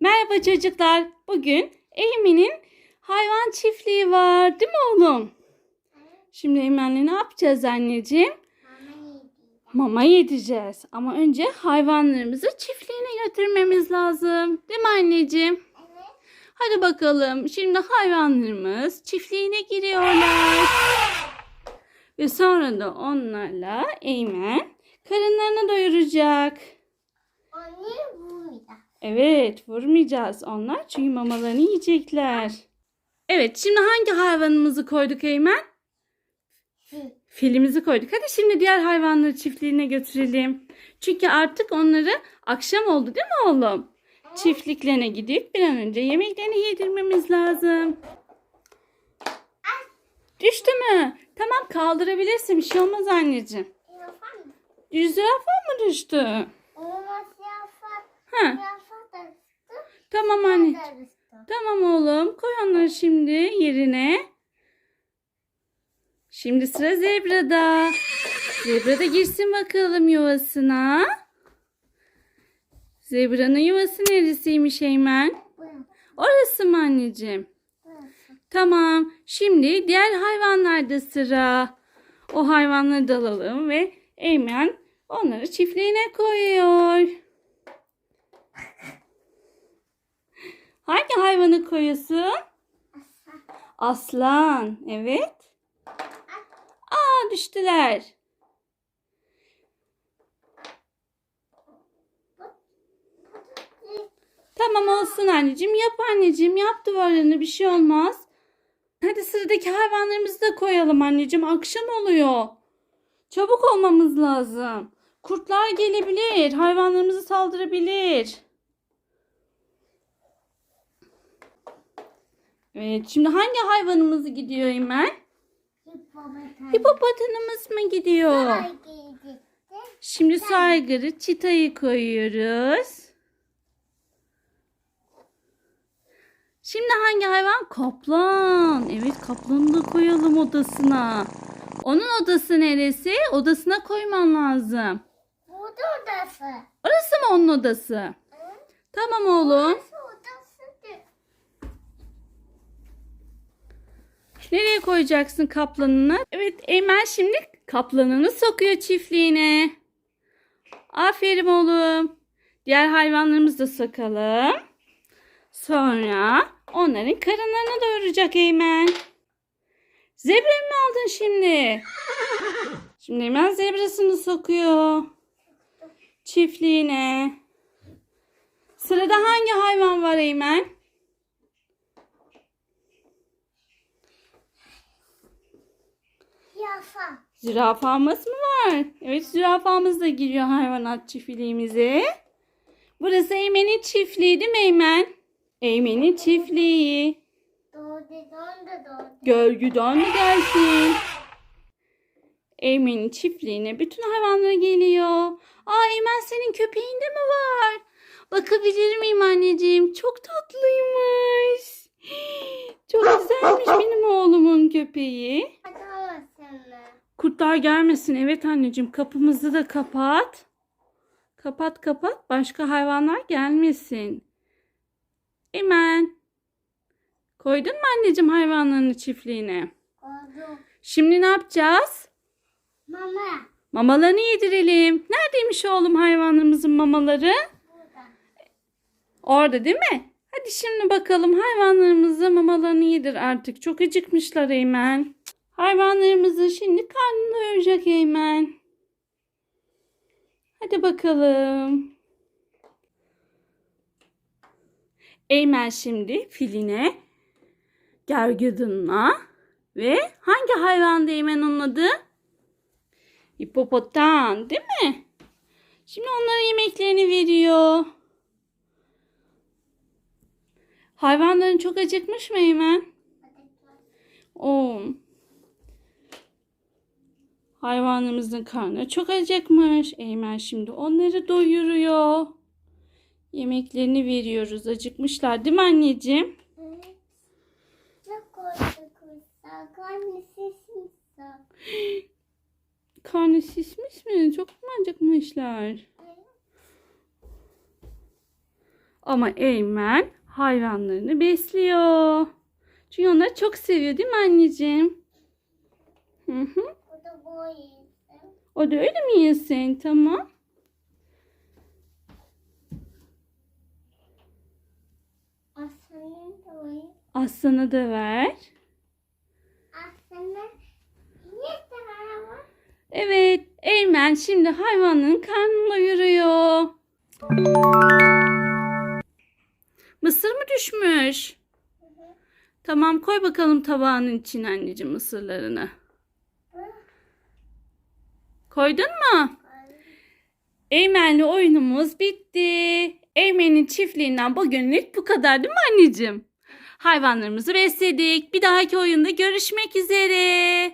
Merhaba çocuklar. Bugün Eymen'in hayvan çiftliği var. Değil mi oğlum? Şimdi Eymen'le ne yapacağız anneciğim? Mama yedireceğiz. Ama önce hayvanlarımızı çiftliğine götürmemiz lazım. Değil mi anneciğim? Hadi bakalım. Şimdi hayvanlarımız çiftliğine giriyorlar. Ve sonra da onlarla Eymen karınlarını doyuracak. Evet, vurmayacağız onlar çünkü mamalarını yiyecekler. Evet, şimdi hangi hayvanımızı koyduk Eymen? Filimizi koyduk. Hadi şimdi diğer hayvanları çiftliğine götürelim. Çünkü artık onları akşam oldu değil mi oğlum? Çiftliklerine gidip bir an önce yemeklerini yedirmemiz lazım. Düştü mü? Tamam kaldırabilirsin. Bir şey olmaz anneciğim. Zürafa mı düştü? Olmaz yapar. Ha, da tamam anne. Tamam oğlum. Koy onları şimdi yerine. Şimdi sıra zebrada. Zebra da girsin bakalım yuvasına. Zebranın yuvası neresiymiş Eymen? Orası mı anneciğim? Tamam. Şimdi diğer hayvanlarda sıra. O hayvanları da alalım ve Eymen onları çiftliğine koyuyor. Hangi hayvanı koyuyorsun? Aslan. Evet. Aa düştüler. Tamam olsun anneciğim. Yap anneciğim. Yap duvarlarını. Bir şey olmaz. Hadi sıradaki hayvanlarımızı da koyalım anneciğim. Akşam oluyor. Çabuk olmamız lazım. Kurtlar gelebilir. Hayvanlarımızı saldırabilir. Evet. Şimdi hangi hayvanımız gidiyor Eymen? Hipopotam. Hipopotamımız mı gidiyor? Şimdi saygırı çitayı koyuyoruz. Şimdi hangi hayvan? Kaplan. Evet kaplanı da koyalım odasına. Onun odası neresi? Odasına koyman lazım. Burada odası. Orası mı onun odası? Tamam oğlum. Burası odasıdır. Nereye koyacaksın kaplanını? Evet Eymen şimdi kaplanını sokuyor çiftliğine. Aferin oğlum. Diğer hayvanlarımızı da sokalım. Sonra onların karınlarını doyuracak Eymen. Zebra mı aldın şimdi? Şimdi Eymen zebrasını sokuyor. Çiftliğine. Sırada hangi hayvan var Eymen? Yafa. Zürafamız mı var? Evet zürafamız da giriyor hayvanat çiftliğimize. Burası Eymen'in çiftliği değil mi Eymen? Eymen'in çiftliği. Doğdu, dondu, doğdu. Gölgüden mi gelsin? Eymen'in çiftliğine bütün hayvanlar geliyor. Aa Eymen senin köpeğin de mi var? Bakabilir miyim anneciğim? Çok tatlıymış. Çok güzelmiş benim oğlumun köpeği. Kurtlar gelmesin. Evet anneciğim kapımızı da kapat. Kapat kapat. Başka hayvanlar gelmesin. Hemen. Koydun mu anneciğim hayvanlarını çiftliğine? Oldu. Şimdi ne yapacağız? Mama. Mamalarını yedirelim. Neredeymiş oğlum hayvanlarımızın mamaları? Burada. Orada değil mi? Hadi şimdi bakalım hayvanlarımıza mamalarını yedir artık. Çok acıkmışlar Eymen. Hayvanlarımızı şimdi karnını doyuracak Eymen. Hadi bakalım. Eymen şimdi filine, gergedinine ve hangi hayvandı Eymen onun adı? Hipopotam değil mi? Şimdi onlara yemeklerini veriyor. Hayvanların çok acıkmış mı Eymen? Oo. Hayvanımızın karnı çok acıkmış. Eymen şimdi onları doyuruyor. Yemeklerini veriyoruz. Acıkmışlar değil mi anneciğim? Evet. Koyduk kuşlar? Karnesi simsar karnı şişmiş mi? Çok mu acıkmışlar? Ama Eymen hayvanlarını besliyor. Çünkü onları çok seviyor değil mi anneciğim? Hı hı. O da bu yesin. O da öyle mi yesin? Tamam. Aslanı da ver. Aslanı da ver. Eymen şimdi hayvanların karnını doyuruyor. Mısır mı düşmüş? Tamam koy bakalım tabağının içine anneciğim mısırlarını. Koydun mu? Eymen'le oyunumuz bitti. Eymen'in çiftliğinden bugünlük bu kadar değil mi anneciğim? Hayvanlarımızı besledik. Bir dahaki oyunda görüşmek üzere.